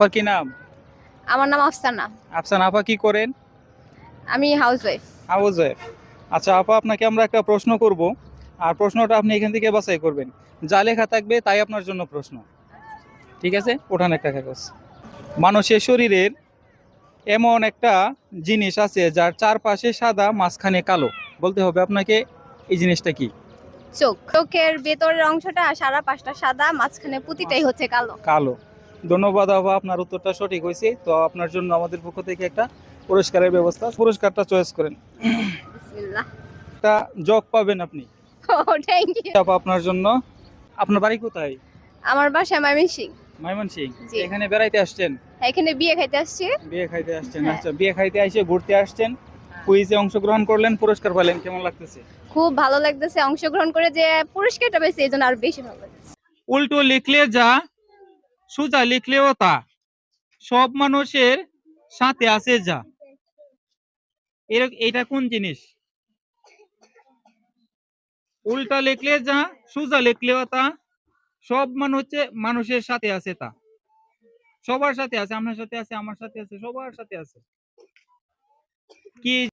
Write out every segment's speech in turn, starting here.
আপনার কি নাম? আমার নাম আফসানা। আফসান আপা কি করেন? আমি হাউস ওয়াইফ হাউস ওয়াইফ আচ্ছা আপা আপনাকে আমরা একটা প্রশ্ন করব। আর প্রশ্নটা আপনি এখান থেকে বাছাই করবেন। যা লেখা থাকবে তাই আপনার জন্য প্রশ্ন। ঠিক আছে? ওঠান একটা কাগজ। মানুষের শরীরের এমন একটা জিনিস আছে যার চারপাশে সাদা মাঝখানে কালো। বলতে হবে আপনাকে এই জিনিসটা কি? চোখ। চোখের ভেতরের অংশটা সারা পাঁচটা সাদা মাঝখানে পুঁতিটাই হচ্ছে কালো। কালো। ধন্যবাদ আপা আপনার উত্তরটা সঠিক হয়েছে। তো আপনার জন্য আমাদের পক্ষ থেকে একটা পুরস্কারের ব্যবস্থা পুরস্কারটা চয়েস করেন। একটা জগ পাবেন আপনি। আপনার জন্য। আপনার বাড়ি কোথায়? আমার বাসা ময়মনসিং। ময়মনসিং। এখানে বেড়াইতে আসছেন? এখানে বিয়ে খাইতে আসছি। বিয়ে খাইতে আসছেন। হ্যাঁ। আচ্ছা বিয়ে খাইতে এসে ঘুরতে আসছেন। কুইজে অংশগ্রহণ করলেন পুরস্কার পেলেন কেমন লাগতেছে? খুব ভালো লাগতেছে। অংশগ্রহণ করে যে পুরস্কারটা পেয়েছি এই জন্য আরও বেশি ভালো লাগছে। উল্টো লিখলে যা সোজা লিখলেও তা। সব মানুষের সাথে আছে যা। এর- এটা কোন জিনিস? উল্টা লিখলে যা, সোজা লিখলেও তা। সব মানুষে, মানুষের সাথে আছে তা। সবার সাথে আছে আপনার সাথে আছে, আমার সাথে আছে, সবার সাথে আছে। কি?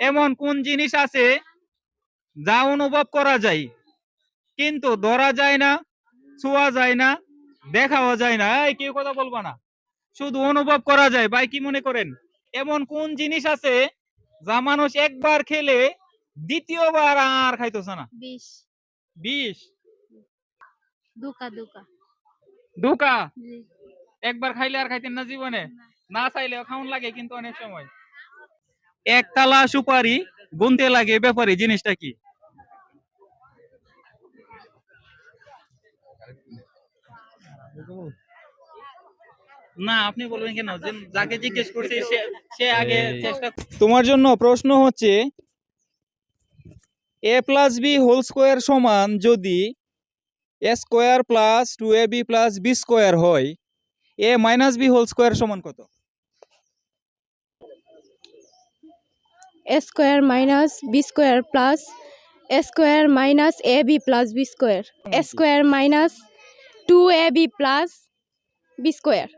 এমন কোন জিনিস আছে যা অনুভব করা যায়, কিন্তু ধরা যায় না, ছোঁয়া যায় না দেখাও যায় না। এই কেউ কথা বলবা না। শুধু অনুভব করা যায়। ভাই কি মনে করেন? এমন কোন জিনিস আছে যা মানুষ একবার খেলে দ্বিতীয়বার আর খাইতেছে না? বিশ বিষ? দুকা দুকা। ঢুকা একবার খাইলে আর খাইতেন না জীবনে? না। চাইলেও খাওন লাগে কিন্তু অনেক সময়। একতলা সুপারি গুনতে লাগে ব্যাপারে জিনিসটা কি? না আপনি বলবেন কেন? যাকে জিজ্ঞেস করছি সে আগে চেষ্টা তোমার জন্য প্রশ্ন হচ্ছে A plus B whole square সমান যদি A square plus two A B plus B square হয় A minus B whole square সমান কত? A square minus B square plus A square minus A B plus B square. A square minus two A B plus B square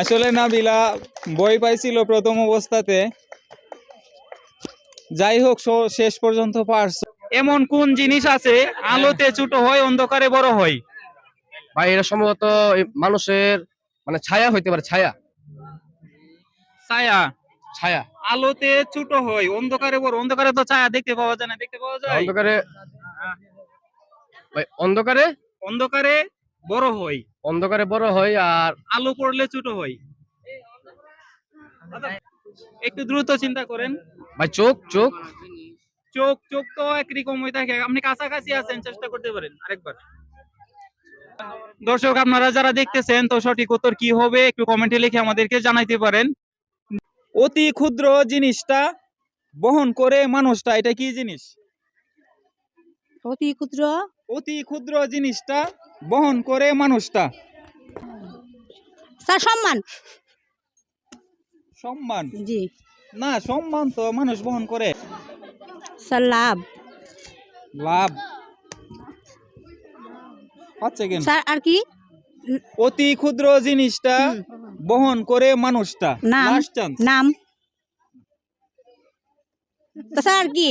আসলে নাবিলা বই পাইছিল প্রথম অবস্থাতে। যাই হোক শেষ পর্যন্ত পারছ। এমন কোন জিনিস আছে আলোতে ছোট হয় অন্ধকারে বড় হয়? ভাই এটা সম্ভবত মানুষের মানে ছায়া হইতে পারে ছায়া। ছায়া? ছায়া। আলোতে ছোট হয় অন্ধকারে বড় অন্ধকারে তো ছায়া দেখতে পাওয়া যায় না দেখতে পাওয়া যায়? অন্ধকারে ভাই অন্ধকারে অন্ধকারে বড় হয় অন্ধকারে বড় হয় আর আলো পড়লে ছোট হয় একটু দ্রুত চিন্তা করেন। ভাই চোখ চোখ। চোখ চোখ তো একরকম হয়ে থাকে। আপনি কাছাকাছি আছেন চেষ্টা করতে পারেন আরেকবার। দর্শক আপনারা যারা দেখতেছেন তো সঠিক উত্তর কি হবে একটু কমেন্টে লিখে আমাদেরকে জানাইতে পারেন। অতি ক্ষুদ্র জিনিসটা বহন করে মানুষটা এটা কি জিনিস? অতি ক্ষুদ্র অতি ক্ষুদ্র জিনিসটা বহন করে মানুষটা। স্যার সম্মান। সম্মান? জি। না সম্মান তো মানুষ বহন করে। স্যার লাভ। লাভ। পাচ্ছে কেন? স্যার আর কি? অতি ক্ষুদ্র জিনিসটা বহন করে মানুষটা। নাম। নাম। তো স্যার আর কি?